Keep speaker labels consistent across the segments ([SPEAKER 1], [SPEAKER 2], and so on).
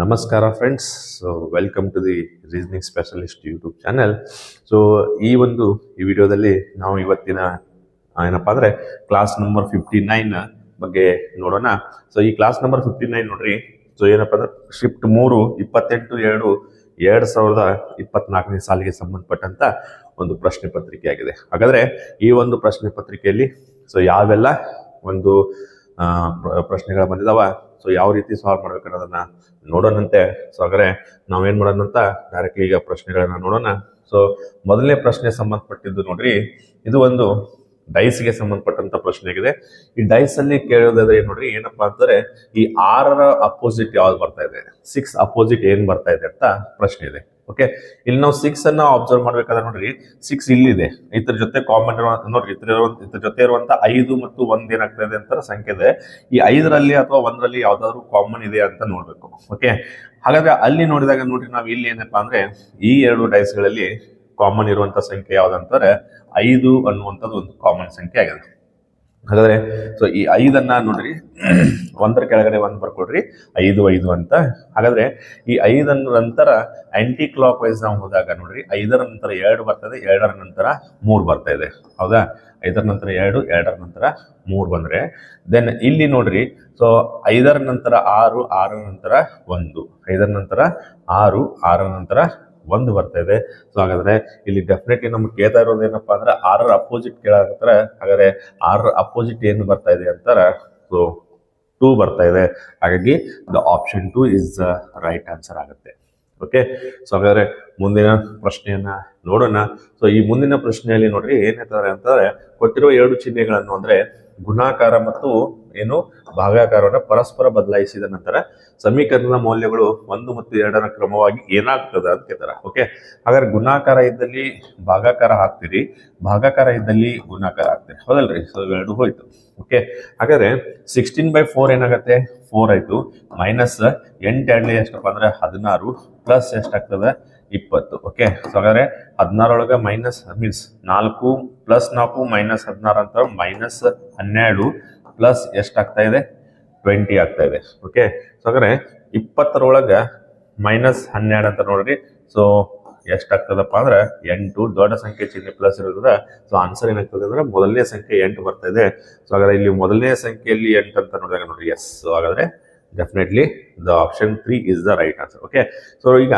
[SPEAKER 1] ನಮಸ್ಕಾರ friends so welcome to the reasoning specialist YouTube channel so ಈ ಒಂದು, ಈ ವಿಡಿಯೋದಲ್ಲಿ ನಾವು ಇವತ್ತಿನ ಏನಪ್ಪ ಅಂದರೆ ಕ್ಲಾಸ್ ನಂಬರ್ ಫಿಫ್ಟಿ ನೈನ್ ಬಗ್ಗೆ ನೋಡೋಣ. ಸೊ ಈ ಕ್ಲಾಸ್ ನಂಬರ್ ಫಿಫ್ಟಿ ನೈನ್ ನೋಡ್ರಿ. ಸೊ ಏನಪ್ಪ ಅಂದ್ರೆ ಶಿಫ್ಟ್ ಮೂರು, ಇಪ್ಪತ್ತೆಂಟು, ಎರಡು, ಎರಡ್ ಸಾವಿರದ ಇಪ್ಪತ್ನಾಲ್ಕನೇ ಸಾಲಿಗೆ ಸಂಬಂಧಪಟ್ಟಂತ ಒಂದು ಪ್ರಶ್ನೆ ಪತ್ರಿಕೆ ಆಗಿದೆ ಹಾಗಾದ್ರೆ, ಈ ಒಂದು ಪ್ರಶ್ನೆ ಪತ್ರಿಕೆಯಲ್ಲಿ ಸೊ ಯಾವೆಲ್ಲ ಒಂದು ಪ್ರಶ್ನೆಗಳು ಬಂದಿದಾವ? ಸೊ ಯಾವ ರೀತಿ ಸಾಲ್ವ್ ಮಾಡ್ಬೇಕು ಅನ್ನೋದನ್ನ ನೋಡೋಣಂತೆ. ಸೊ ಹಾಗಾದ್ರೆ ಮಾಡೋಣ ಅಂತ ಡೈರೆಕ್ಟ್ಲಿ ಈಗ ಪ್ರಶ್ನೆಗಳನ್ನ ನೋಡೋಣ. ಸೊ ಮೊದಲನೇ ಪ್ರಶ್ನೆ ಸಂಬಂಧಪಟ್ಟಿದ್ದು ನೋಡ್ರಿ, ಇದು ಒಂದು ಡೈಸ್ಗೆ ಸಂಬಂಧಪಟ್ಟಂತ ಪ್ರಶ್ನೆ ಆಗಿದೆ. ಈ ಡೈಸ್ ಅಲ್ಲಿ ಕೇಳೋದಾದ್ರೆ ನೋಡ್ರಿ, ಏನಪ್ಪಾ ಅಂತಂದ್ರೆ ಈ ಆರರ ಅಪೋಸಿಟ್ ಯಾವ್ದು ಬರ್ತಾ ಇದೆ? ಸಿಕ್ಸ್ ಅಪೋಸಿಟ್ ಏನ್ ಬರ್ತಾ ಇದೆ ಅಂತ ಪ್ರಶ್ನೆ ಇದೆ. ಓಕೆ ಇಲ್ಲಿ ನಾವು ಸಿಕ್ಸ್ ಅನ್ನ ಅಬ್ಸರ್ವ್ ಮಾಡ್ಬೇಕಾದ್ರೆ ನೋಡ್ರಿ ಸಿಕ್ಸ್ ಇಲ್ಲಿದೆ. ಇದ್ರ ಜೊತೆ ಕಾಮನ್ ನೋಡ್ರಿ, ಇದ್ರ ಇದ್ರ ಜೊತೆ ಇರುವಂತ ಐದು ಮತ್ತು ಒಂದ್ ಏನಾಗ್ತಾ ಇದೆ ಅಂತ ಸಂಖ್ಯೆ ಇದೆ. ಈ ಐದರಲ್ಲಿ ಅಥವಾ ಒಂದರಲ್ಲಿ ಯಾವ್ದಾದ್ರು ಕಾಮನ್ ಇದೆ ಅಂತ ನೋಡ್ಬೇಕು. ಓಕೆ ಹಾಗಾದ್ರೆ ಅಲ್ಲಿ ನೋಡಿದಾಗ ನೋಡ್ರಿ ನಾವು ಇಲ್ಲಿ ಏನಪ್ಪಾ ಅಂದ್ರೆ, ಈ ಎರಡು ಡೈಸ್ಗಳಲ್ಲಿ ಕಾಮನ್ ಇರುವಂತ ಸಂಖ್ಯೆ ಯಾವ್ದಂತಾರೆ ಐದು ಅನ್ನುವಂಥದ್ದು ಒಂದು ಕಾಮನ್ ಸಂಖ್ಯೆ ಆಗಿದೆ. ಹಾಗಾದ್ರೆ ಸೊ ಈ ಐದನ್ನ ನೋಡ್ರಿ. ಒಂದರ ಕೆಳಗಡೆ ಒಂದು ಬರ್ಕೊಡ್ರಿ. ಐದು ಐದು ಅಂತ. ಹಾಗಾದ್ರೆ, ಈ ಐದರ ನಂತರ ಆಂಟಿ ಕ್ಲಾಕ್ ವೈಸ್ ನಾವು ಹೋದಾಗ ನೋಡ್ರಿ, ಐದರ ನಂತರ ಎರಡು ಬರ್ತದೆ, ಎರಡರ ನಂತರ ಮೂರು ಬರ್ತಾ ಇದೆ. ಹೌದಾ? ಐದರ ನಂತರ ಎರಡು, ಎರಡರ ನಂತರ ಮೂರು ಬಂದ್ರೆ. ದೆನ್ ಇಲ್ಲಿ ನೋಡ್ರಿ ಸೊ ಐದರ ನಂತರ ಆರು, ಆರರ ನಂತರ ಒಂದು. ಐದರ ನಂತರ ಆರು, ಆರರ ನಂತರ ಒಂದು ಬರ್ತಾ ಇದೆ. ಸೊ ಹಾಗಾದ್ರೆ ಇಲ್ಲಿ ಡೆಫಿನೆಟ್ಲಿ ನಮ್ಗೆ ಕೇಳ್ತಾ ಇರೋದು ಏನಪ್ಪಾ ಅಂದ್ರೆ ಆರರ ಅಪೋಸಿಟ್ ಕೇಳಾಕತ್ತಾರ, ಹಾಗಾದ್ರೆ ಆರರ ಅಪೋಸಿಟ್ ಏನು ಬರ್ತಾ ಇದೆ ಅಂತಾರ ಸೊ ಟೂ ಬರ್ತಾ ಇದೆ. ಹಾಗಾಗಿ the option two is the right answer ಆಗುತ್ತೆ. ಓಕೆ ಸೊ ಹಾಗಾದ್ರೆ ಮುಂದಿನ ಪ್ರಶ್ನೆಯನ್ನ ನೋಡೋಣ. ಸೊ ಈ ಮುಂದಿನ ಪ್ರಶ್ನೆಯಲ್ಲಿ ನೋಡ್ರಿ ಏನ್ ಹೇಳ್ತಾರೆ ಅಂತಂದ್ರೆ, ಕೊಟ್ಟಿರುವ ಎರಡು ಚಿಹ್ನೆಗಳನ್ನು ಅಂದ್ರೆ ಗುಣಾಕಾರ ಮತ್ತು ಏನು ಭಾಗಾಕಾರವನ್ನು ಪರಸ್ಪರ ಬದಲಾಯಿಸಿದ ನಂತರ ಸಮೀಕರಣದ ಮೌಲ್ಯಗಳು ಒಂದು ಮತ್ತು ಎರಡರ ಕ್ರಮವಾಗಿ ಏನಾಗ್ತದೆ ಅಂತ ಕೇಳ್ತಾರೆ. ಓಕೆ ಹಾಗಾದ್ರೆ ಗುಣಾಕಾರ ಇದ್ದಲ್ಲಿ ಭಾಗಾಕಾರ ಹಾಕ್ತೀರಿ ಭಾಗಾಕಾರ ಇದ್ದಲ್ಲಿ ಗುಣಾಕಾರ ಹಾಕ್ತೀರಿ. ಹೌದಲ್ರಿ? ಸೊ ಎರಡು ಹೋಯ್ತು. ಓಕೆ ಹಾಗಾದ್ರೆ ಸಿಕ್ಸ್ಟೀನ್ ಬೈ ಫೋರ್ ಏನಾಗುತ್ತೆ? ಫೋರ್ ಆಯ್ತು. ಮೈನಸ್ ಎಂಟು ಎರಡನೇ ಎಷ್ಟಪ್ಪ ಅಂದ್ರೆ ಹದಿನಾರು ಪ್ಲಸ್ ಎಷ್ಟಾಗ್ತದೆ? ಇಪ್ಪತ್ತು ಓಕೆ ಸೊ ಹಾಗಾದ್ರೆ ಹದಿನಾರೊಳಗೆ ಮೈನಸ್ ಮೀನ್ಸ್ ನಾಲ್ಕು ಪ್ಲಸ್ ನಾಲ್ಕು ಮೈನಸ್ ಹದಿನಾರು ಅಂತ ಮೈನಸ್ ಹನ್ನೆರಡು ಪ್ಲಸ್ ಎಷ್ಟಾಗ್ತಾ ಇದೆ? ಟ್ವೆಂಟಿ ಆಗ್ತಾ ಇದೆ ಓಕೆ ಸೊ ಹಾಗಾದ್ರೆ ಇಪ್ಪತ್ತರೊಳಗೆ ಮೈನಸ್ ಹನ್ನೆರಡು ಅಂತ ನೋಡ್ರಿ. ಸೊ ಎಷ್ಟಾಗ್ತದಪ್ಪ ಅಂದ್ರೆ ಎಂಟು, ದೊಡ್ಡ ಸಂಖ್ಯೆ ಚಿಹ್ನೆ ಪ್ಲಸ್ ಇರೋದ್ರ ಸೊ ಆನ್ಸರ್ ಏನಾಗ್ತದೆ ಅಂದ್ರೆ ಮೊದಲನೇ ಸಂಖ್ಯೆ ಎಂಟು ಬರ್ತಾ ಇದೆ. ಸೊ ಹಾಗಾದ್ರೆ ಇಲ್ಲಿ ಮೊದಲನೇ ಸಂಖ್ಯೆಯಲ್ಲಿ ಎಂಟು ಅಂತ ನೋಡಿದಾಗ ನೋಡ್ರಿ ಎಸ್ ಸೊ ಹಾಗಾದ್ರೆ definitely the option three is the right answer okay so ಈಗ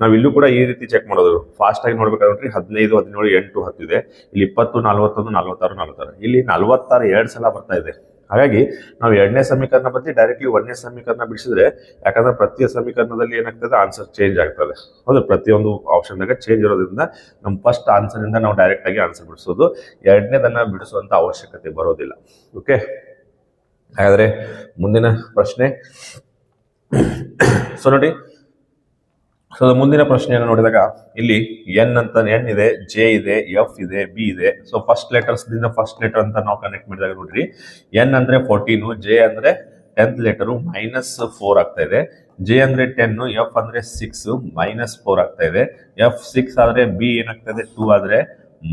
[SPEAKER 1] ನಾವು ಇಲ್ಲೂ ಕೂಡ ಈ ರೀತಿ ಚೆಕ್ ಮಾಡೋದು. ಫಾಸ್ಟ್ ಆಗಿ ನೋಡ್ಬೇಕಾದ್ರೆ ಹದಿನೈದು, ಹದಿನೇಳು, ಎಂಟು ಹತ್ತಿದೆ ಇಲ್ಲಿ ಇಪ್ಪತ್ತು, ನಲವತ್ತೊಂದು, ನಲವತ್ತಾರು ನಲವತ್ತಾರು. ಇಲ್ಲಿ ನಲವತ್ತಾರು ಎರಡು ಸಲ ಬರ್ತಾ ಇದೆ. ಹಾಗಾಗಿ ನಾವು ಎರಡನೇ ಸಮೀಕರಣ ಬಂದು ಡೈರೆಕ್ಟ್ಲಿ ಒಂದನೇ ಸಮೀಕರಣ ಬಿಡಿಸಿದ್ರೆ, ಯಾಕಂದ್ರೆ ಪ್ರತಿ ಸಮೀಕರಣದಲ್ಲಿ ಏನಾಗ್ತದೆ? ಆನ್ಸರ್ ಚೇಂಜ್ ಆಗ್ತದೆ. ಹೌದು, ಪ್ರತಿಯೊಂದು ಆಪ್ಷನ್ದಾಗ ಚೇಂಜ್ ಇರೋದ್ರಿಂದ ನಮ್ಮ ಫಸ್ಟ್ ಆನ್ಸರ್ ಇಂದ ನಾವು ಡೈರೆಕ್ಟ್ ಆಗಿ ಆನ್ಸರ್ ಬಿಡಿಸೋದು. ಎರಡನೇದನ್ನ ಬಿಡಿಸುವಂತ ಅವಶ್ಯಕತೆ ಬರೋದಿಲ್ಲ ಓಕೆ ಹಾಗಾದ್ರೆ ಮುಂದಿನ ಪ್ರಶ್ನೆ. ಸೊ ನೋಡಿ ಸೊ ಮುಂದಿನ ಪ್ರಶ್ನೆಯನ್ನು ನೋಡಿದಾಗ ಇಲ್ಲಿ ಎನ್ ಅಂತ ಎನ್ ಇದೆ ಜೆ ಇದೆ ಎಫ್ ಇದೆ ಬಿ ಇದೆ. ಸೊ ಫಸ್ಟ್ ಲೆಟರ್ಸ್ ದಿಂದ ಫಸ್ಟ್ ಲೆಟರ್ ಅಂತ ನಾವು ಕನೆಕ್ಟ್ ಮಾಡಿದಾಗ ನೋಡ್ರಿ ಎನ್ ಅಂದ್ರೆ ಫೋರ್ಟೀನು ಜೆ ಅಂದ್ರೆ ಟೆಂತ್ ಲೆಟರು ಮೈನಸ್ ಫೋರ್ ಆಗ್ತಾ ಇದೆ. ಜೆ ಅಂದ್ರೆ ಟೆನ್ ಎಫ್ ಅಂದ್ರೆ ಸಿಕ್ಸ್ ಮೈನಸ್ ಫೋರ್ ಆಗ್ತಾ ಇದೆ. ಎಫ್ ಸಿಕ್ಸ್ ಆದ್ರೆ ಬಿ ಏನಾಗ್ತಾ ಇದೆ? ಟೂ ಆದ್ರೆ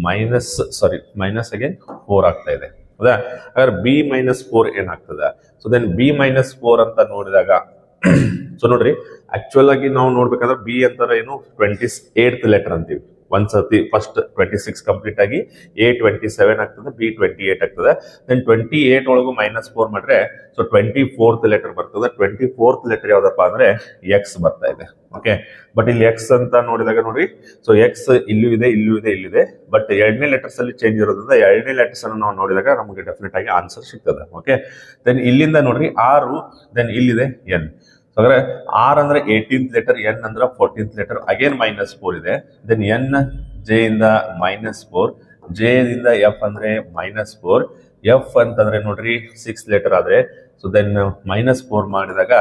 [SPEAKER 1] minus sorry minus again four ಆಗ್ತಾ ಇದೆ. ಹೌದಾ? ಹಾಗಾದ್ರೆ ಬಿ ಮೈನಸ್ ಫೋರ್ ಏನಾಗ್ತದೆ? So then B minus four ಅಂತ ನೋಡಿದಾಗ ಸೊ ನೋಡ್ರಿ ಆಕ್ಚುಯಲ್ ಆಗಿ ನಾವು ನೋಡ್ಬೇಕಾದ್ರೆ ಬಿ ಅಂತಾರ ಏನು ಟ್ವೆಂಟಿ ಏಟ್ ಲೆಟರ್ ಅಂತೀವಿ. ಒಂದ್ ಸತಿ ಫಸ್ಟ್ ಟ್ವೆಂಟಿ ಸಿಕ್ಸ್ ಕಂಪ್ಲೀಟ್ ಆಗಿ ಎ ಟ್ವೆಂಟಿ ಸೆವೆನ್ ಆಗ್ತದೆ ಬಿ ಟ್ವೆಂಟಿ ಏಟ್ ಆಗ್ತದೆ. ದೆನ್ ಟ್ವೆಂಟಿ ಏಟ್ ಒಳಗು ಮೈನಸ್ ಫೋರ್ ಮಾಡ್ರೆ ಸೊ ಟ್ವೆಂಟಿ ಫೋರ್ತ್ ಲೆಟರ್ ಬರ್ತದೆ. ಟ್ವೆಂಟಿ ಫೋರ್ತ್ ಲೆಟರ್ ಯಾವ್ದಪ್ಪ ಅಂದ್ರೆ ಎಕ್ಸ್ ಬರ್ತಾ ಇದೆ. ಓಕೆ ಬಟ್ ಇಲ್ಲಿ ಎಕ್ಸ್ ಅಂತ ನೋಡಿದಾಗ ನೋಡಿ ಸೊ ಎಕ್ಸ್ ಇಲ್ಲೂ ಇದೆ ಇಲ್ಲೂ ಇದೆ ಇಲ್ಲಿದೆ ಬಟ್ ಎರಡನೇ ಲೆಟರ್ಸ್ ಅಲ್ಲಿ ಚೇಂಜ್ ಇರೋದ್ರಿಂದ ಎರಡನೇ ಲೆಟರ್ಸ್ ಅನ್ನು ನಾವು ನೋಡಿದಾಗ ನಮಗೆ ಡೆಫಿನೆಟ್ ಆಗಿ ಆನ್ಸರ್ ಸಿಗ್ತದೆ. ಓಕೆ ದೆನ್ ಇಲ್ಲಿಂದ ನೋಡ್ರಿ, ಆರು ದೆನ್ ಇಲ್ಲಿದೆ ಎನ್ ಹಾಗಾದ್ರೆ ಆರ್ ಅಂದ್ರೆ ಏಯ್ಟೀನ್ತ್ ಲೆಟರ್ ಎನ್ ಅಂದ್ರೆ fourteenth letter again minus four ಇದೆ. ದೆನ್ ಎನ್ ಜೆ ಇಂದ ಮೈನಸ್ ಫೋರ್ ಜೆ ದಿಂದ ಎಫ್ ಅಂದ್ರೆ ಮೈನಸ್ ಫೋರ್ ಎಫ್ ಅಂತಂದ್ರೆ ನೋಡ್ರಿ ಸಿಕ್ಸ್ ಲೆಟರ್ ಆದ್ರೆ ಸೊ ದೆನ್ ಮೈನಸ್ ಫೋರ್ ಮಾಡಿದಾಗ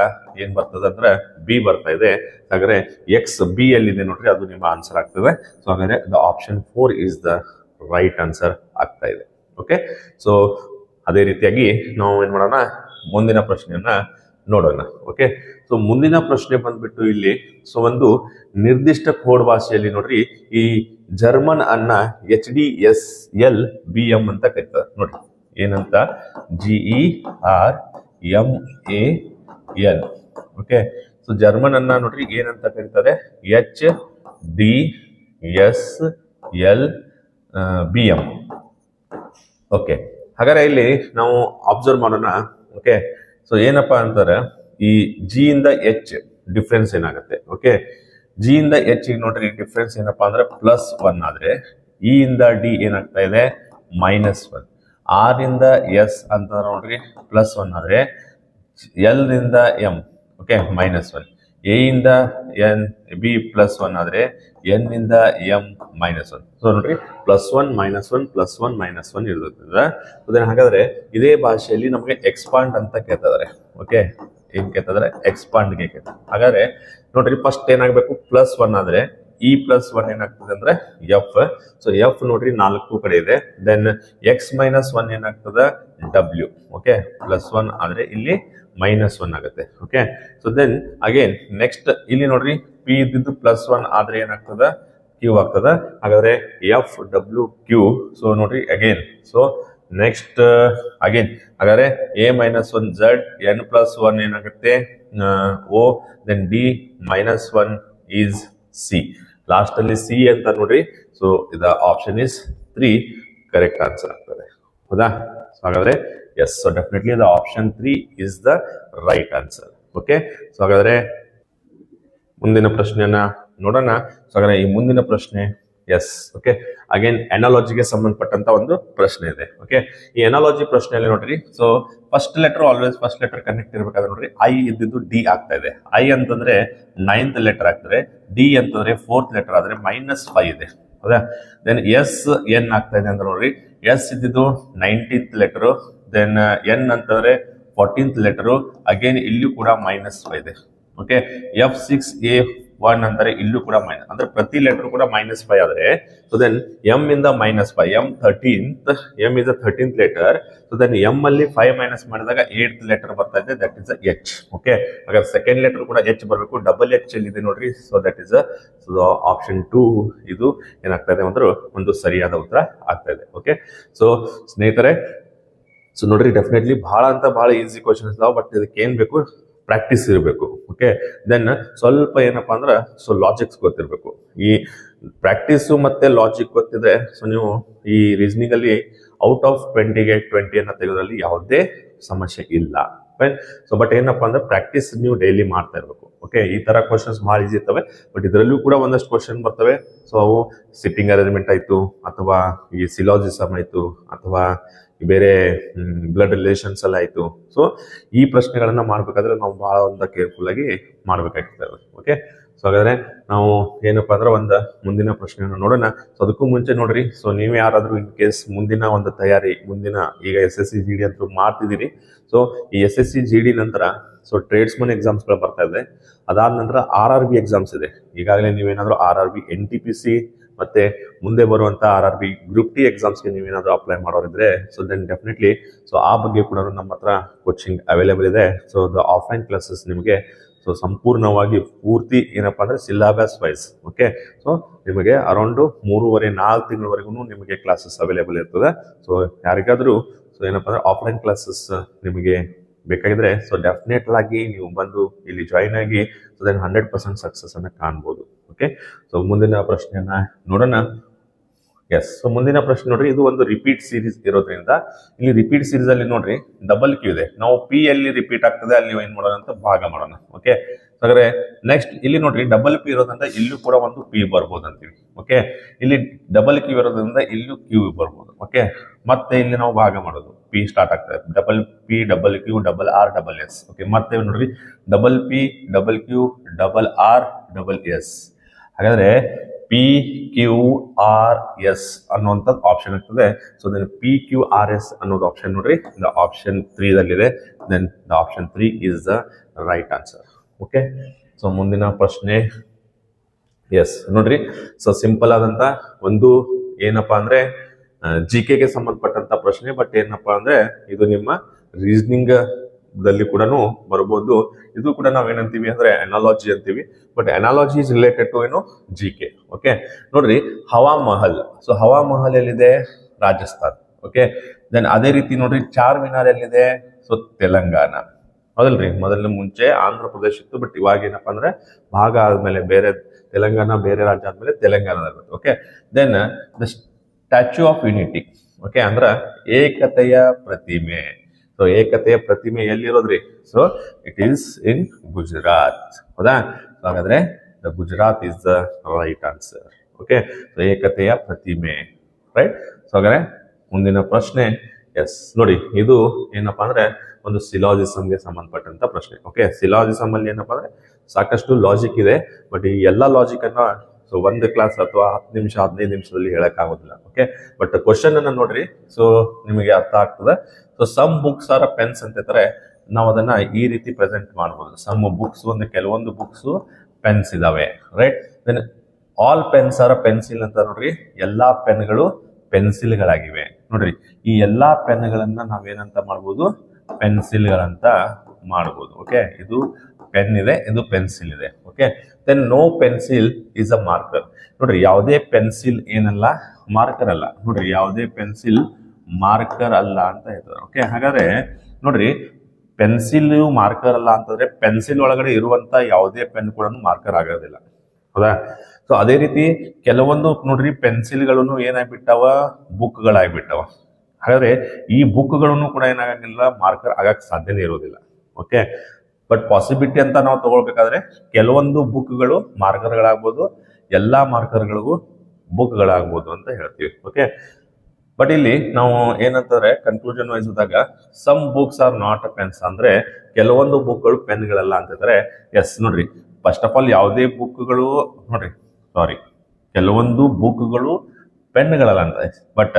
[SPEAKER 1] ಏನ್ ಬರ್ತದೆ ಅಂದ್ರೆ ಬಿ ಬರ್ತಾ ಇದೆ. ಹಾಗಾದ್ರೆ ಎಕ್ಸ್ ಬಿ ಎಲ್ಲಿದೆ ನೋಡ್ರಿ, ಅದು ನಿಮ್ಮ ಆನ್ಸರ್ ಆಗ್ತದೆ. ಸೊ ಹಾಗಾದ್ರೆ the option four is the right answer ಆಗ್ತಾ ಇದೆ. ಓಕೆ ಸೊ ಅದೇ ರೀತಿಯಾಗಿ ನಾವು ಏನ್ ಮಾಡೋಣ, ಮುಂದಿನ ಪ್ರಶ್ನೆಯನ್ನ ನೋಡೋಣ. ಓಕೆ ಸೊ ಮುಂದಿನ ಪ್ರಶ್ನೆ ಬಂದ್ಬಿಟ್ಟು ಇಲ್ಲಿ ಸೊ ಒಂದು ನಿರ್ದಿಷ್ಟ ಕೋಡ್ ಭಾಷೆಯಲ್ಲಿ ನೋಡ್ರಿ, ಈ ಜರ್ಮನ್ ಅನ್ನ H D S L B M ಅಂತ ಕರೀತಾರೆ. ನೋಡ್ರಿ. ಏನಂತ? G E R M A N okay so German ಅನ್ನ ನೋಡ್ರಿ ಏನಂತ ಕರೀತಾರೆ? H D S L B M okay ಹಾಗಾದ್ರೆ ಇಲ್ಲಿ ನಾವು ಅಬ್ಸರ್ವ್ ಮಾಡೋಣ. ಓಕೆ ಸೊ ಏನಪ್ಪಾ ಅಂತಾರೆ? ಈ ಜಿ ಇಂದ ಎಚ್ ಡಿಫ್ರೆನ್ಸ್ ಏನಾಗುತ್ತೆ? ಓಕೆ ಜಿ ಇಂದ ಎಚ್ ನೋಡ್ರಿ ಡಿಫ್ರೆನ್ಸ್ ಏನಪ್ಪಾ ಅಂದ್ರೆ ಪ್ಲಸ್ ಒನ್ ಆದ್ರೆ ಇ ಇಂದ ಡಿ ಏನಾಗ್ತಾ ಇದೆ? ಮೈನಸ್ ಒನ್ ಆರ್ ಇಂದ ಎಸ್ ಅಂತ ನೋಡ್ರಿ ಪ್ಲಸ್ ಒನ್ ಆದ್ರೆ ಎಲ್ ಇಂದ M okay minus one A ಇಂದ ಎನ್ ಬಿ ಪ್ಲಸ್ ಒನ್ ಆದ್ರೆ ಎನ್ ಇಂದ ಎಂ ಮೈನಸ್ ಒನ್ ಸೊ ನೋಡ್ರಿ plus one minus one plus one minus one ಇರೋದ್ರಿಂದ ಹಾಗಾದ್ರೆ ಇದೇ ಭಾಷೆಯಲ್ಲಿ ನಮಗೆ ಎಕ್ಸ್ಪಾಂಡ್ ಅಂತ ಕೇಳ್ತಾರೆ ಓಕೆ ಏನ್ ಕೇಳ್ತಾರೆ ಎಕ್ಸ್ಪಾಂಡ್ಗೆ ಕೇಳ್ತಾರೆ ಹಾಗಾದ್ರೆ ನೋಡ್ರಿ ಫಸ್ಟ್ ಏನಾಗಬೇಕು? ಪ್ಲಸ್ ಒನ್ ಆದ್ರೆ ಇ ಪ್ಲಸ್ ಒನ್ ಏನಾಗ್ತದೆ ಅಂದ್ರೆ ಎಫ್ ಸೊ ಎಫ್ ನೋಡ್ರಿ ನಾಲ್ಕು ಕಡೆ ಇದೆ. ದೆನ್ ಎಕ್ಸ್ ಮೈನಸ್ ಒನ್ ಏನಾಗ್ತದೆ? ಡಬ್ಲ್ಯೂ ಓಕೆ ಪ್ಲಸ್ ಒನ್ ಆದ್ರೆ ಇಲ್ಲಿ ಮೈನಸ್ ಒನ್ ಆಗುತ್ತೆ. Okay so then again next ಇಲ್ಲಿ ನೋಡ್ರಿ ಪಿ ಇದ್ದಿದ್ದು ಪ್ಲಸ್ ಒನ್ ಆದ್ರೆ ಏನಾಗ್ತದ? ಕ್ಯೂ ಆಗ್ತದೆ. ಹಾಗಾದ್ರೆ ಎಫ್ ಡಬ್ಲ್ಯೂ ಕ್ಯೂ ಸೊ ನೋಡ್ರಿ ಅಗೇನ್ ಸೊ ನೆಕ್ಸ್ಟ್ ಅಗೇನ್ ಹಾಗಾದ್ರೆ A minus one Z N plus one ಏನಾಗುತ್ತೆ? O then D minus one is C last ಅಲ್ಲಿ ಸಿ ಅಂತ ನೋಡ್ರಿ. ಸೊ ಇದ option is three correct answer ಆಗ್ತದೆ. ಹೌದಾ? ಸೊ ಹಾಗಾದ್ರೆ yes so definitely the option three is the right answer okay so ಹಾಗಾದ್ರೆ, ಮುಂದಿನ ಪ್ರಶ್ನೆಯನ್ನ ನೋಡೋಣ. ಸೊ ಹಾಗಾದ್ರೆ, ಈ ಮುಂದಿನ ಪ್ರಶ್ನೆ ಎಸ್ ಓಕೆ ಅಗೇನ್ ಎನಾಲಜಿಗೆ ಸಂಬಂಧಪಟ್ಟಂತ ಒಂದು ಪ್ರಶ್ನೆ ಇದೆ ಓಕೆ ಈ ಎನಾಲಜಿ ಪ್ರಶ್ನೆಯಲ್ಲಿ ನೋಡ್ರಿ so first letter always first letter connect ಇರ್ಬೇಕಾದ್ರೆ ನೋಡ್ರಿ ಐ ಇದ್ದಿದ್ದು ಡಿ ಆಗ್ತಾ ಇದೆ. ಐ ಅಂತಂದ್ರೆ ನೈನ್ತ್ ಲೆಟರ್ ಆಗ್ತದೆ ಡಿ ಅಂತಂದ್ರೆ ಫೋರ್ತ್ ಲೆಟರ್ ಆದ್ರೆ ಮೈನಸ್ ಫೈವ್ ಇದೆ, ಹೌದಾ? ದೆನ್ ಎಸ್ ಎನ್ ಆಗ್ತಾ ಇದೆ ಅಂತ ನೋಡ್ರಿ ಎಸ್ ಇದ್ದಿದ್ದು ನೈನ್ಟೀನ್ತ್ ಲೆಟರ್ ದೆನ್ ಎನ್ ಅಂತಂದ್ರೆ ಫೋರ್ಟೀನ್ತ್ ಲೆಟರ್ ಅಗೇನ್ ಇಲ್ಲೂ ಕೂಡ ಮೈನಸ್ ಇದೆ okay F six A one ಅಂತಾರೆ ಇಲ್ಲೂ ಕೂಡ ಮೈನಸ್ ಅಂದ್ರೆ ಪ್ರತಿ ಲೆಟರ್ ಕೂಡ ಮೈನಸ್ ಫೈವ್ ಆದ್ರೆ ಸೊ ದೆನ್ ಎಂ ಇಂದ minus five M thirteenth M is a thirteenth letter so then M ಅಲ್ಲಿ ಫೈವ್ ಮೈನಸ್ ಮಾಡಿದಾಗ ಏಟ್ ಲೆಟರ್ ಬರ್ತಾ ಇದೆ ದಟ್ ಇಸ್ ಎಚ್ ಓಕೆ ಹಾಗಾದ್ರೆ ಸೆಕೆಂಡ್ ಲೆಟರ್ ಕೂಡ ಎಚ್ ಬರಬೇಕು ಡಬಲ್ ಎಚ್ ಅಲ್ಲಿ ಇದೆ ನೋಡ್ರಿ so that is so option two ಇದು ಏನಾಗ್ತಾ ಇದೆ ಅಂದ್ರೆ ಒಂದು ಸರಿಯಾದ ಉತ್ತರ ಆಗ್ತಾ ಇದೆ ಓಕೆ ಸೊ ಸ್ನೇಹಿತರೆ ಸೊ ನೋಡ್ರಿ ಡೆಫಿನೆಟ್ಲಿ ಬಹಳ ಅಂತ ಬಹಳ ಈಸಿ ಕ್ವಶನ್ಸ್ ಇದಾವೆ ಬಟ್ ಇದಕ್ಕೆ ಏನ್ ಬೇಕು? ಪ್ರಾಕ್ಟೀಸ್ ಇರಬೇಕು ಓಕೆ ದೆನ್ ಸ್ವಲ್ಪ ಏನಪ್ಪ ಅಂದ್ರೆ ಸೊ ಲಾಜಿಕ್ಸ್ ಗೊತ್ತಿರಬೇಕು. ಈ ಪ್ರಾಕ್ಟೀಸು ಮತ್ತೆ ಲಾಜಿಕ್ ಗೊತ್ತಿದ್ರೆ ಸೊ ನೀವು ಈ ರೀಸನಿಂಗ್ ಅಲ್ಲಿ ಔಟ್ ಆಫ್ ಟ್ವೆಂಟಿಗೆ ಟ್ವೆಂಟಿಯನ್ನ ತೆಗೆದ್ರಲ್ಲಿ ಯಾವುದೇ ಸಮಸ್ಯೆ ಇಲ್ಲ. ಫೈನ್ ಸೊ ಬಟ್ ಏನಪ್ಪ ಅಂದ್ರೆ ಪ್ರಾಕ್ಟೀಸ್ ನೀವು ಡೈಲಿ ಮಾಡ್ತಾ ಇರಬೇಕು ಓಕೆ ಈ ತರ ಕ್ವಶನ್ಸ್ ಬಹಳ ಈಸಿ ಇರ್ತವೆ ಬಟ್ ಇದರಲ್ಲೂ ಕೂಡ ಒಂದಷ್ಟು ಕ್ವಶನ್ ಬರ್ತವೆ. ಸೊ ಅವು ಸಿಟ್ಟಿಂಗ್ ಅರೇಂಜ್ಮೆಂಟ್ ಆಯ್ತು, ಅಥವಾ ಈ ಸಿಲಾಜಿಸಮ್ ಆಯ್ತು, ಅಥವಾ ಬೇರೆ ಬ್ಲಡ್ ರಿಲೇಷನ್ಸ್ ಎಲ್ಲ ಆಯ್ತು. ಸೊ ಈ ಪ್ರಶ್ನೆಗಳನ್ನು ಮಾಡಬೇಕಾದ್ರೆ ನಾವು ಬಹಳ ಒಂದು ಕೇರ್ಫುಲ್ ಆಗಿ ಓಕೆ ಸೊ ಹಾಗಾದ್ರೆ ನಾವು ಏನಪ್ಪಾ ಅಂದ್ರೆ ಒಂದು ಮುಂದಿನ ಪ್ರಶ್ನೆಯನ್ನು ನೋಡೋಣ. ಸೊ ಅದಕ್ಕೂ ಮುಂಚೆ ನೋಡ್ರಿ. ಸೊ ನೀವು ಯಾರಾದರೂ ಇನ್ ಕೇಸ್ ಮುಂದಿನ ಒಂದು ತಯಾರಿ, ಮುಂದಿನ ಈಗ S S C G D ಅಂತೂ ಮಾಡ್ತಿದ್ದೀರಿ. ಸೊ ಈ S S C G D ನಂತರ ಸೊ ಟ್ರೇಡ್ಸ್ಮನ್ ಎಕ್ಸಾಮ್ಸ್ಗಳು ಬರ್ತಾ ಇದೆ. ಅದಾದ ನಂತರ ಆರ್ ಆರ್ ಬಿ ಎಕ್ಸಾಮ್ಸ್ ಇದೆ. ಈಗಾಗಲೇ ನೀವೇನಾದ್ರೂ R R B N T P C ಮತ್ತೆ ಮುಂದೆ ಬರುವಂತ R R B group D ಎಕ್ಸಾಮ್ಸ್ಗೆ ನೀವೇನಾದರೂ ಅಪ್ಲೈ ಮಾಡೋರಿದ್ರೆ ಸೊ ದೆನ್ ಡೆಫಿನೆಟ್ಲಿ ಸೊ ಆ ಬಗ್ಗೆ ಕೂಡ ನಮ್ಮ ಹತ್ರ ಕೋಚಿಂಗ್ ಅವೈಲೇಬಲ್ ಇದೆ. ಸೊ ದ ಆಫ್ಲೈನ್ ಕ್ಲಾಸಸ್ ನಿಮಗೆ ಸೊ ಸಂಪೂರ್ಣವಾಗಿ ಪೂರ್ತಿ ಏನಪ್ಪ ಅಂದ್ರೆ ಸಿಲಾಬಸ್ ವೈಸ್ ಓಕೆ ಸೊ ನಿಮಗೆ ಅರೌಂಡು ಮೂರುವರೆ, ನಾಲ್ಕು ತಿಂಗಳವರೆಗೂ ನಿಮಗೆ ಕ್ಲಾಸಸ್ ಅವೈಲೇಬಲ್ ಇರ್ತದೆ. ಸೊ ಯಾರಿಗಾದ್ರೂ ಸೊ ಏನಪ್ಪ ಅಂದ್ರೆ ಆಫ್ಲೈನ್ ಕ್ಲಾಸಸ್ ನಿಮಗೆ ಬೇಕಾಗಿದ್ರೆ ಸೊ ಡೆಫಿನೆಟ್ ಆಗಿ ನೀವು ಬಂದು ಇಲ್ಲಿ ಜಾಯಿನ್ ಆಗಿ so then hundred percent success ಅನ್ನ ಕಾಣ್ಬೋದು ಓಕೆ ಸೊ ಮುಂದಿನ ಪ್ರಶ್ನೆಯನ್ನ ನೋಡೋಣ. ಎಸ್ ಸೊ ಮುಂದಿನ ಪ್ರಶ್ನೆ ನೋಡ್ರಿ, ಇದು ಒಂದು ರಿಪೀಟ್ ಸೀರೀಸ್ ಇರೋದ್ರಿಂದ, ಇಲ್ಲಿ ರಿಪೀಟ್ ಸೀರೀಸ್ ಅಲ್ಲಿ ನೋಡ್ರಿ ಡಬಲ್ ಕ್ಯೂ ಇದೆ. ನಾವು ಪಿ ಎಲ್ಲಿ ರಿಪೀಟ್ ಆಗ್ತದೆ, ಅಲ್ಲಿ ಏನ್ ಮಾಡೋಣ ಅಂತ ಭಾಗ ಮಾಡೋಣ ಓಕೆ ಹಾಗಾದ್ರೆ ನೆಕ್ಸ್ಟ್ ಇಲ್ಲಿ ನೋಡ್ರಿ ಡಬಲ್ ಪಿ ಇರೋದ್ರಿಂದ ಇಲ್ಲೂ ಕೂಡ ಒಂದು ಪಿ ಬರ್ಬೋದು ಅಂತೀವಿ ಓಕೆ ಇಲ್ಲಿ ಡಬಲ್ ಕ್ಯೂ ಇರೋದ್ರಿಂದ ಇಲ್ಲೂ ಕ್ಯೂ ಬರ್ಬೋದು ಓಕೆ ಮತ್ತೆ ಇಲ್ಲಿ ನಾವು ಭಾಗ ಮಾಡೋದು ಪಿ ಸ್ಟಾರ್ಟ್ ಆಗ್ತದೆ double P double Q double R double S okay ಮತ್ತೆ ನೋಡ್ರಿ double P double Q double R double S ಹಾಗಾದ್ರೆ ಪಿ ಕ್ಯೂ ಆರ್ ಎಸ್ ಅನ್ನುವಂಥದ್ದು ಆಪ್ಷನ್ ಇರ್ತದೆ. So then P Q R S ಅನ್ನೋದು ಆಪ್ಷನ್ ನೋಡ್ರಿ. The option ತ್ರೀದಲ್ಲಿದೆ then the option three is the right answer okay so ಮುಂದಿನ ಪ್ರಶ್ನೆ. S ನೋಡ್ರಿ. So simple ಆದಂತ ಒಂದು ಏನಪ್ಪಾ ಅಂದ್ರೆ ಜಿ ಕೆಗೆ ಸಂಬಂಧಪಟ್ಟಂತ ಪ್ರಶ್ನೆ ಬಟ್ ಏನಪ್ಪಾ ಅಂದ್ರೆ, ಇದು ನಿಮ್ಮ ರೀಸನಿಂಗ್ ದಲ್ಲಿ ಕೂಡ ಬರ್ಬೋದು. ಇದು ಕೂಡ ನಾವೇನಂತೀವಿ ಅಂದ್ರೆ ಅನಾಲಜಿ ಅಂತೀವಿ. But analogy is related to ಏನು? ಜಿ ಕೆ ಓಕೆ ನೋಡ್ರಿ ಹವಾ ಮಹಲ್ ಸೊ ಹವಾ ಮಹಲ್ ಎಲ್ಲಿದೆ? ರಾಜಸ್ಥಾನ್. ಓಕೆ ದೆನ್ ಅದೇ ರೀತಿ ನೋಡ್ರಿ ಚಾರ್ ಮಿನಾರ್ ಎಲ್ಲಿದೆ? ಸೊ ತೆಲಂಗಾಣ. ಹೌದಲ್ರಿ? ಮೊದಲಿನ ಮುಂಚೆ ಆಂಧ್ರ ಪ್ರದೇಶ ಇತ್ತು ಬಟ್ ಇವಾಗ ಏನಪ್ಪ ಅಂದ್ರೆ ಭಾಗ ಆದ್ಮೇಲೆ ಬೇರೆ ತೆಲಂಗಾಣ, ಬೇರೆ ರಾಜ್ಯ ಆದ್ಮೇಲೆ ತೆಲಂಗಾಣದಲ್ಲಿ okay then the statue of unity okay ಅಂದ್ರ ಏಕತೆಯ ಪ್ರತಿಮೆ. ಸೊ ಏಕತೆಯ ಪ್ರತಿಮೆ ಎಲ್ಲಿರೋದ್ರಿ? So it is in Gujarat ಹೌದಾ? ಹಾಗಾದ್ರೆ the Gujarat is the right answer okay ಏಕತೆಯ ಪ್ರತಿಮೆ ರೈಟ್ ಸೊ ಹಾಗಾದ್ರೆ ಮುಂದಿನ ಪ್ರಶ್ನೆ ಎಸ್ ನೋಡಿ, ಇದು ಏನಪ್ಪಾ ಅಂದ್ರೆ ಒಂದು ಸಿಲಾಜಿಸಮ್ಗೆ ಸಂಬಂಧಪಟ್ಟಂತ ಪ್ರಶ್ನೆ. ಓಕೆ ಸಿಲಾಜಿಸಮ್ ಅಲ್ಲಿ ಏನಪ್ಪಾ ಅಂದ್ರೆ ಸಾಕಷ್ಟು ಲಾಜಿಕ್ ಇದೆ ಬಟ್ ಈ ಎಲ್ಲ ಲಾಜಿಕ್ ಅನ್ನ ಸೊ ಒಂದು ಕ್ಲಾಸ್ ಅಥವಾ ಹತ್ತು ನಿಮಿಷ, ಹದಿನೈದು ನಿಮಿಷದಲ್ಲಿ ಹೇಳಕ್ ಆಗೋದಿಲ್ಲ. ಓಕೆ ಬಟ್ ಕ್ವಶನ್ ಅನ್ನ ನೋಡ್ರಿ. ಸೊ ನಿಮಗೆ ಅರ್ಥ ಆಗ್ತದೆ. So some books are pens ಅಂತ ಇದ್ರೆ ನಾವು ಅದನ್ನ ಈ ರೀತಿ ಪ್ರೆಸೆಂಟ್ ಮಾಡ್ಬೋದು. ಸಮ್ ಬುಕ್ಸ್ ಒಂದು ಕೆಲವೊಂದು ಬುಕ್ಸ್ ಪೆನ್ಸ್ ಇದಾವೆ. Right then all pens are pencil ಅಂತ ನೋಡ್ರಿ. ಎಲ್ಲಾ ಪೆನ್ಗಳು ಪೆನ್ಸಿಲ್ಗಳಾಗಿವೆ ನೋಡ್ರಿ, ಈ ಎಲ್ಲಾ ಪೆನ್ಗಳನ್ನ ನಾವೇನಂತ ಮಾಡ್ಬೋದು? ಪೆನ್ಸಿಲ್ಗಳಂತ ಮಾಡ್ಬೋದು ಓಕೆ ಇದು ಪೆನ್ ಇದೆ, ಇದು ಪೆನ್ಸಿಲ್ ಇದೆ okay then no pencil is a marker ನೋಡ್ರಿ, ಯಾವುದೇ ಪೆನ್ಸಿಲ್ ಏನಲ್ಲ ಮಾರ್ಕರ್ ಅಲ್ಲ. ನೋಡ್ರಿ, ಯಾವುದೇ ಪೆನ್ಸಿಲ್ ಮಾರ್ಕರ್ ಅಲ್ಲ ಅಂತ ಹೇಳ್ತಾರೆ ಓಕೆ ಹಾಗಾದ್ರೆ ನೋಡ್ರಿ ಪೆನ್ಸಿಲ್ ಮಾರ್ಕರ್ ಅಲ್ಲ ಅಂತಂದ್ರೆ ಪೆನ್ಸಿಲ್ ಒಳಗಡೆ ಇರುವಂತ ಯಾವುದೇ ಪೆನ್ ಕೂಡ ಮಾರ್ಕರ್ ಆಗೋದಿಲ್ಲ, ಹೌದಾ? ಸೊ ಅದೇ ರೀತಿ ಕೆಲವೊಂದು, ನೋಡ್ರಿ ಪೆನ್ಸಿಲ್ಗಳನ್ನು ಏನಾಗ್ಬಿಟ್ಟವ? ಬುಕ್ಗಳಾಗ್ಬಿಟ್ಟವ ಹಾಗಾದ್ರೆ ಈ ಬುಕ್ಗಳನ್ನು ಕೂಡ ಏನಾಗಂಗಿಲ್ಲ ಮಾರ್ಕರ್ ಆಗಕ್ಕೆ ಸಾಧ್ಯನೇ ಇರೋದಿಲ್ಲ. ಓಕೆ ಬಟ್ ಪಾಸಿಬಿಲಿಟಿ ಅಂತ ನಾವು ತಗೊಳ್ಬೇಕಾದ್ರೆ ಕೆಲವೊಂದು ಬುಕ್ಗಳು ಮಾರ್ಕರ್ಗಳಾಗ್ಬೋದು ಎಲ್ಲಾ ಮಾರ್ಕರ್ಗಳಿಗೂ ಬುಕ್ಗಳಾಗ್ಬೋದು ಅಂತ ಹೇಳ್ತೀವಿ. ಓಕೆ ಬಟ್ ಇಲ್ಲಿ ನಾವು ಏನಂತಂದ್ರೆ conclusion ವಹಿಸಿದಾಗ some books are not pens ಅಂದ್ರೆ ಕೆಲವೊಂದು ಬುಕ್ಗಳು ಪೆನ್ಗಳಲ್ಲ ಅಂತಿದ್ರೆ ಎಸ್ ನೋಡ್ರಿ. ಫಸ್ಟ್ ಆಫ್ ಆಲ್ ಯಾವುದೇ ಬುಕ್ಗಳು ನೋಡ್ರಿ ಸಾರಿ ಕೆಲವೊಂದು ಬುಕ್ಗಳು ಪೆನ್ಗಳಲ್ಲ ಅಂತ. ಬಟ್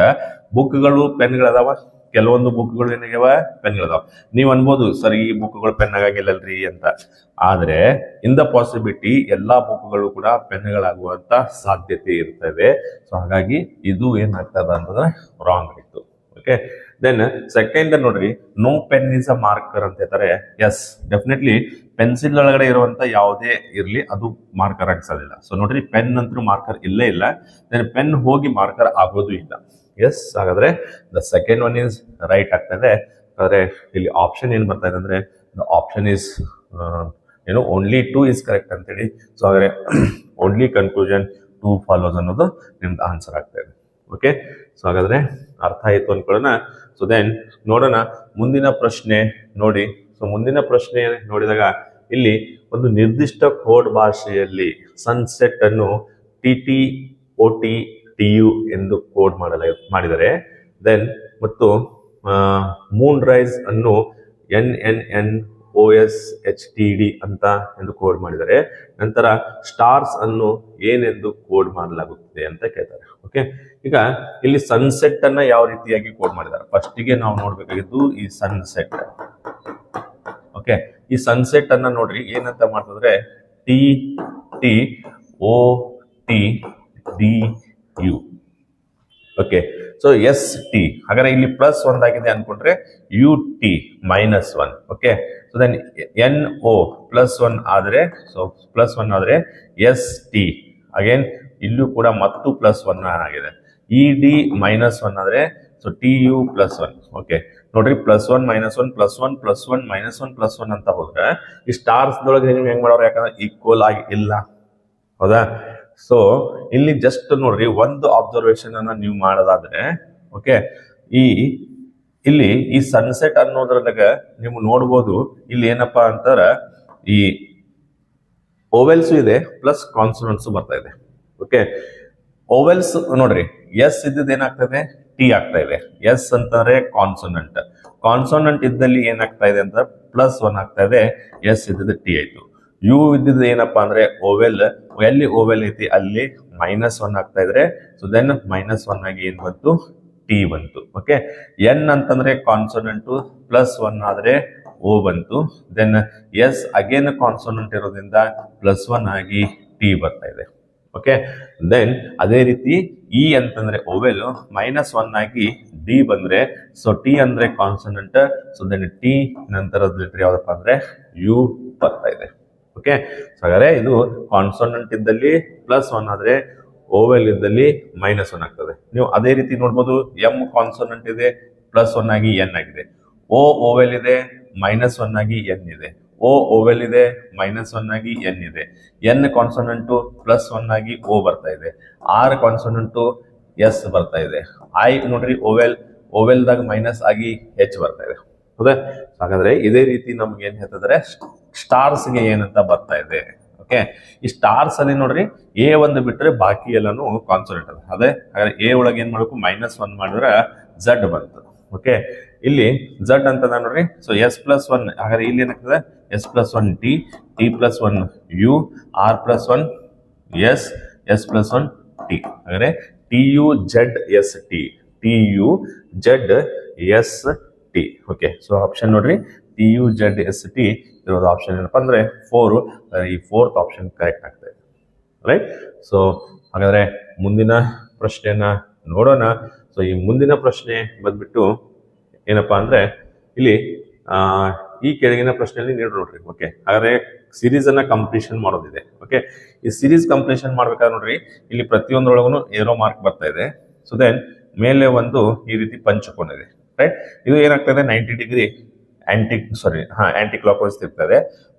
[SPEAKER 1] ಬುಕ್ಗಳು ಪೆನ್ಗಳದಾವ, ಕೆಲವೊಂದು ಬುಕ್ಗಳು ಏನಾಗ್ಯಾವ ಪೆನ್ಗಳದಾವ. ನೀವು ಅನ್ಬೋದು, ಸರ್, ಈ ಬುಕ್ಗಳು ಪೆನ್ ಆಗಿಲ್ಲಲ್ರಿ ಅಂತ. ಆದ್ರೆ ಇನ್ ದ ಪಾಸಿಬಿಲಿಟಿ ಎಲ್ಲಾ ಬುಕ್ಗಳು ಕೂಡ ಪೆನ್ಗಳಾಗುವಂತ ಸಾಧ್ಯತೆ ಇರ್ತವೆ ಸೊ ಹಾಗಾಗಿ, ಇದು ಏನಾಗ್ತದ ಅಂತಂದ್ರೆ ರಾಂಗ್ ಆಯ್ತು. ಓಕೆ ದೆನ್ ಸೆಕೆಂಡ್ ನೋಡ್ರಿ no pen is a marker ಅಂತ ಹೇಳ್ತಾರೆ. ಎಸ್ ಡೆಫಿನೆಟ್ಲಿ ಪೆನ್ಸಿಲ್ ಒಳಗಡೆ ಇರುವಂತ ಯಾವುದೇ ಇರಲಿ, ಅದು ಮಾರ್ಕರ್ ಆಗಿಸೋದಿಲ್ಲ ಸೊ ನೋಡ್ರಿ ಪೆನ್ ಅಂತೂ ಮಾರ್ಕರ್ ಇಲ್ಲೇ ಇಲ್ಲ. ದೆನ್ ಪೆನ್ ಹೋಗಿ ಮಾರ್ಕರ್ ಆಗೋದು ಇಲ್ಲ. ಎಸ್ ಹಾಗಾದ್ರೆ the second one is right ಆಗ್ತದೆ ಆದರೆ ಇಲ್ಲಿ ಆಪ್ಷನ್ ಏನು ಬರ್ತಾ ಇದೆ ಅಂದ್ರೆ ದ ಆಪ್ಷನ್ ಇಸ್ ಏನು ಓನ್ಲಿ ಟೂ ಇಸ್ ಕರೆಕ್ಟ್ ಅಂತೇಳಿ. ಸೊ ಹಾಗಾದ್ರೆ ಓನ್ಲಿ ಕನ್ಕ್ಲೂಷನ್ ಟೂ ಫಾಲೋಸ್ ಅನ್ನೋದು ನಿಮ್ದು ಆನ್ಸರ್ ಆಗ್ತಾ ಇದೆ. ಓಕೆ ಸೊ ಹಾಗಾದ್ರೆ ಅರ್ಥ ಆಯಿತು ಅನ್ಕೊಳ್ಳೋಣ. ಸೊ ದೆನ್ ನೋಡೋಣ, ಮುಂದಿನ ಪ್ರಶ್ನೆ ನೋಡಿ. ಸೊ ಮುಂದಿನ ಪ್ರಶ್ನೆ ನೋಡಿದಾಗ ಇಲ್ಲಿ ಒಂದು ನಿರ್ದಿಷ್ಟ ಕೋಡ್ ಭಾಷೆಯಲ್ಲಿ ಸನ್ಸೆಟ್ ಅನ್ನು T T O T T U ಎಂದು ಕೋಡ್ ಮಾಡಲ ಮಾಡಿದರೆ ದೆನ್ ಮತ್ತು ಮೂನ್ ರೈಸ್ ಅನ್ನು N N N O S H T D ಅಂತ ಎಂದು ಕೋಡ್ ಮಾಡಿದರೆ ನಂತರ ಸ್ಟಾರ್ಸ್ ಅನ್ನು ಏನೆಂದು ಕೋಡ್ ಮಾಡಲಾಗುತ್ತದೆ ಅಂತ ಕೇಳ್ತಾರೆ. ಓಕೆ ಈಗ ಇಲ್ಲಿ ಸನ್ಸೆಟ್ ಅನ್ನ ಯಾವ ರೀತಿಯಾಗಿ ಕೋಡ್ ಮಾಡಿದ್ದಾರೆ? ಫಸ್ಟಿಗೆ ನಾವು ನೋಡ್ಬೇಕಾಗಿದ್ದು ಈ ಸನ್ಸೆಟ್ ಓಕೆ ಈ ಸನ್ಸೆಟ್ ಅನ್ನ ನೋಡ್ರಿ, ಏನಂತ ಮಾಡ್ತಂದ್ರೆ T T O T D U okay so S T ಹಾಗಾದ್ರೆ ಇಲ್ಲಿ ಪ್ಲಸ್ ಒಂದಾಗಿದೆ ಅನ್ಕೊಂಡ್ರೆ U T minus one okay so then N O plus one ಆದರೆ ಸೊ ಪ್ಲಸ್ ಒನ್ ಆದರೆ ಎಸ್ ಟಿ ಅಗೇನ್ ಇಲ್ಲೂ ಕೂಡ ಮತ್ತು ಪ್ಲಸ್ ಒನ್ ಆಗಿದೆ. ಇ ಡಿ ಮೈನಸ್ ಒನ್ ಆದರೆ so T U plus one okay ನೋಡ್ರಿ plus one minus one plus one plus one minus one plus one ಅಂತ ಹೋದ್ರೆ, ಈ ಸ್ಟಾರ್ಸ್ ದೊಳಗೆ ನೀವು ಹೆಂಗ್ ಮಾಡೋರು ಯಾಕಂದ್ರೆ ಈಕ್ವಲ್ ಆಗಿ ಇಲ್ಲ. ಹೌದಾ? ಸೊ ಇಲ್ಲಿ ಜಸ್ಟ್ ನೋಡ್ರಿ, ಒಂದು ಅಬ್ಸರ್ವೇಷನ್ ಅನ್ನ ನೀವು ಮಾಡೋದಾದ್ರೆ ಓಕೆ ಈ ಇಲ್ಲಿ ಈ ಸನ್ಸೆಟ್ ಅನ್ನೋದ್ರದಾಗ ನೀವು ನೋಡ್ಬೋದು. ಇಲ್ಲಿ ಏನಪ್ಪಾ ಅಂತಾರ, ಈ ಓವೆಲ್ಸ್ ಇದೆ ಪ್ಲಸ್ ಕಾನ್ಸೋನೆಂಟ್ಸ್ ಬರ್ತಾ ಇದೆ. ಓಕೆ ಓವೆಲ್ಸ್ ನೋಡ್ರಿ ಎಸ್ ಇದ್ದದ್ದು ಏನಾಗ್ತದೆ? ಟಿ ಆಗ್ತಾ ಇದೆ. ಎಸ್ ಅಂತಂದ್ರೆ ಕಾನ್ಸೋನೆಂಟ್ ಕಾನ್ಸೋನೆಂಟ್ ಇದ್ದಲ್ಲಿ ಏನಾಗ್ತಾ ಇದೆ ಅಂತ ಪ್ಲಸ್ ಒನ್ ಆಗ್ತಾ ಇದೆ ಎಸ್ ಇದ್ದಿದ್ದು ಟಿ ಆಯ್ತು. ಯು ಇದ್ದಿದ್ದು ಏನಪ್ಪಾ ಅಂದ್ರೆ ಓವೆಲ್ ಎಲ್ಲಿ ಓವೆಲ್ ಐತಿ? ಅಲ್ಲಿ ಮೈನಸ್ ಒನ್ ಆಗ್ತಾ ಇದ್ರೆ ಸೊ ದೆನ್ ಮೈನಸ್ ಒನ್ ಆಗಿ ಏನ್ ಬಂತು? ಟಿ ಬಂತು. ಓಕೆ ಎನ್ ಅಂತಂದ್ರೆ ಕಾನ್ಸೋನೆಂಟು ಪ್ಲಸ್ ಒನ್ ಆದ್ರೆ ಓ ಬಂತು. ದೆನ್ ಎಸ್ ಅಗೇನ್ ಕಾನ್ಸೋನೆಂಟ್ ಇರೋದ್ರಿಂದ ಪ್ಲಸ್ ಒನ್ ಆಗಿ ಟಿ ಬರ್ತಾ ಇದೆ. ಓಕೆ ದೆನ್ ಅದೇ ರೀತಿ ಇ ಅಂತಂದ್ರೆ ಓವೆಲ್ ಮೈನಸ್ ಒನ್ ಆಗಿ ಡಿ ಬಂದ್ರೆ ಸೊ ಟಿ ಅಂದ್ರೆ ಕಾನ್ಸೋನೆಂಟ್ ಸೊ ದೆನ್ ಟಿ ನಂತರದ ಲೆಟರ್ ಯಾವ್ದಪ್ಪ ಅಂದ್ರೆ ಯು ಬರ್ತಾ ಇದೆ. ಓಕೆ ಹಾಗಾದ್ರೆ ಇದು ಕಾನ್ಸೋನೆಂಟ್ ಇದ್ದಲ್ಲಿ ಪ್ಲಸ್ ಒನ್ ಆದ್ರೆ ಓವೆಲ್ ಇದ್ದಲ್ಲಿ ಮೈನಸ್ ಒನ್ ಆಗ್ತದೆ. ನೀವು ಅದೇ ರೀತಿ ನೋಡ್ಬೋದು ಎಂ ಕಾನ್ಸೋನೆಂಟ್ ಇದೆ ಪ್ಲಸ್ ಒನ್ ಆಗಿ ಎನ್ ಆಗಿದೆ. ಓ ಓವೆಲ್ ಇದೆ ಮೈನಸ್ ಒನ್ ಆಗಿ ಎನ್ ಇದೆ. ಓ ಓವೆಲ್ ಇದೆ ಮೈನಸ್ ಒನ್ ಆಗಿ ಎನ್ ಇದೆ. ಎನ್ ಕಾನ್ಸೋನೆಂಟು ಪ್ಲಸ್ ಒನ್ ಆಗಿ ಓ ಬರ್ತಾ ಇದೆ. ಆರ್ ಕಾನ್ಸೋನೆಂಟು ಎಸ್ ಬರ್ತಾ ಇದೆ. ಐ ನೋಡ್ರಿ ಓವೆಲ್ ಓವೆಲ್ದಾಗ ಮೈನಸ್ ಆಗಿ ಎಚ್ ಬರ್ತಾ ಇದೆ. ಹೌದಾ? ಹಾಗಾದ್ರೆ ಇದೇ ರೀತಿ ನಮ್ಗೆ ಏನ್ ಹೇಳ್ತಂದ್ರೆ ಸ್ಟಾರ್ಸ್ಗೆ ಏನಂತ ಬರ್ತಾ ಇದೆ. ಓಕೆ ಈ ಸ್ಟಾರ್ಸ್ ಅಲ್ಲಿ ನೋಡ್ರಿ ಎ ಒಂದು ಬಿಟ್ಟರೆ ಬಾಕಿ ಎಲ್ಲಾನು ಕಾನ್ಸೋನೆಂಟ್ ಅದ ಅದೇ, ಹಾಗಾದ್ರೆ ಎ ಒಳಗೆ ಏನ್ ಮಾಡಬೇಕು? ಮೈನಸ್ ಒನ್ ಮಾಡಿದ್ರೆ ಝಡ್ ಬಂತು. ಓಕೆ ಇಲ್ಲಿ ಝಡ್ ಅಂತದ ನೋಡ್ರಿ ಸೊ ಎಸ್ ಪ್ಲಸ್ ಒನ್ ಹಾಗಾದ್ರೆ ಇಲ್ಲಿ ಏನಾಗ್ತದೆ? S plus one T T plus one U R plus one S S plus one T ಹಾಗಾದ್ರೆ T U Z S T T U Z S T okay so option ನೋಡ್ರಿ T U Z S T ಇರೋದು option ಏನಪ್ಪ ಅಂದ್ರೆ four ಈ fourth option correct ಆಗ್ತಾ ಇದೆ. Right so ಹಾಗಾದ್ರೆ ಮುಂದಿನ ಪ್ರಶ್ನೆಯನ್ನ ನೋಡೋಣ. ಸೊ ಈ ಮುಂದಿನ ಪ್ರಶ್ನೆ ಬಂದ್ಬಿಟ್ಟು ಏನಪ್ಪಾ ಅಂದ್ರೆ ಇಲ್ಲಿ ಈ ಕೆಳಗಿನ ಪ್ರಶ್ನೆಯಲ್ಲಿ ನೀಡಿ ನೋಡ್ರಿ ಓಕೆ ಹಾಗಾದ್ರೆ ಸಿರೀಸ್ ಅನ್ನ ಕಂಪ್ಲೀಷನ್ ಮಾಡೋದಿದೆ ಓಕೆ ಈ ಸಿರೀಸ್ ಕಂಪ್ಲೀಷನ್ ಮಾಡ್ಬೇಕಾದ್ರೆ ನೋಡ್ರಿ, ಇಲ್ಲಿ ಪ್ರತಿಯೊಂದರೊಳಗೂ ಏರೋ ಮಾರ್ಕ್ ಬರ್ತಾ ಇದೆ. ಸೊ ದೆನ್ ಮೇಲೆ ಒಂದು ಈ ರೀತಿ ಪಂಚಕೋನ ಇದೆ ರೈಟ್ ಇದು ಏನಾಗ್ತದೆ ನೈಂಟಿ ಡಿಗ್ರಿ ಆಂಟಿ ಸಾರಿ ಹಾ ಆಂಟಿ ಕ್ಲಾಕ್ ವೈಸ್ ತಿರ್ತದೆ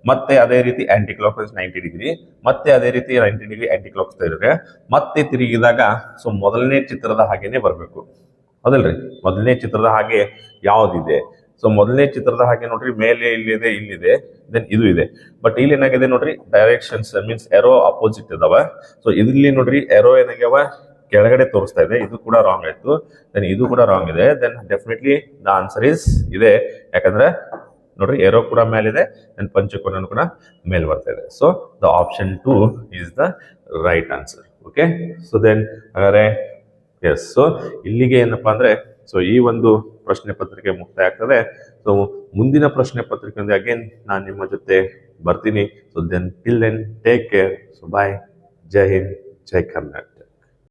[SPEAKER 1] ಮತ್ತೆ ಅದೇ ರೀತಿ anticlockwise ninety degree ಮತ್ತೆ ಅದೇ ರೀತಿ ನೈಂಟಿ ಡಿಗ್ರಿ ಆಂಟಿ ಕ್ಲಾಕ್ ತಿರುಗಿದೆ ಮತ್ತೆ ತಿರುಗಿದಾಗ ಸೊ ಮೊದಲನೇ ಚಿತ್ರದ ಹಾಗೇನೆ ಬರಬೇಕು. ಹೌದಲ್ರಿ? ಮೊದಲನೇ ಚಿತ್ರದ ಹಾಗೆ ಯಾವ್ದಿದೆ? ಸೊ ಮೊದಲನೇ ಚಿತ್ರದ ಹಾಗೆ ನೋಡ್ರಿ, ಮೇಲೆ ಇಲ್ಲಿದೆ ಇಲ್ಲಿದೆ ದೆನ್ ಇದು ಇದೆ. ಬಟ್ ಇಲ್ಲಿ ಏನಾಗಿದೆ ನೋಡ್ರಿ? ಡೈರೆಕ್ಷನ್ಸ್ ಮೀನ್ಸ್ ಎರೋ ಅಪೋಸಿಟ್ ಇದಾವ. ಸೊ ಇಲ್ಲಿ ನೋಡ್ರಿ ಎರೋ ಏನಾಗ್ಯಾವ? ಕೆಳಗಡೆ ತೋರಿಸ್ತಾ ಇದೆ, ಇದು ಕೂಡ ರಾಂಗ್ ಆಯ್ತು. ದೆನ್ ಇದು ಕೂಡ ರಾಂಗ್ ಇದೆ. Then definitely the answer is ಇದೆ. ಯಾಕಂದ್ರೆ ನೋಡ್ರಿ ಏರೋ ಕೂಡ ಮೇಲಿದೆ ದೆನ್ ಪಂಚಕೋನ ಕೂಡ ಮೇಲ್ ಬರ್ತಾ ಇದೆ. So the option two is the right answer okay so then ಹಾಗಾದ್ರೆ ಎಸ್ ಸೊ ಇಲ್ಲಿಗೆ ಏನಪ್ಪಾ ಅಂದ್ರೆ ಸೊ ಈ ಒಂದು ಪ್ರಶ್ನೆ ಪತ್ರಿಕೆ ಮುಕ್ತಾಯ ಆಗ್ತದೆ. ಸೊ ಮುಂದಿನ ಪ್ರಶ್ನೆ ಪತ್ರಿಕೆ ಅಗೇನ್ ನಾನು ನಿಮ್ಮ ಜೊತೆ ಬರ್ತೀನಿ. So then till then take care so bye ಜೈ ಹಿಂದ್ ಜೈ ಕರ್ನಾಟಕ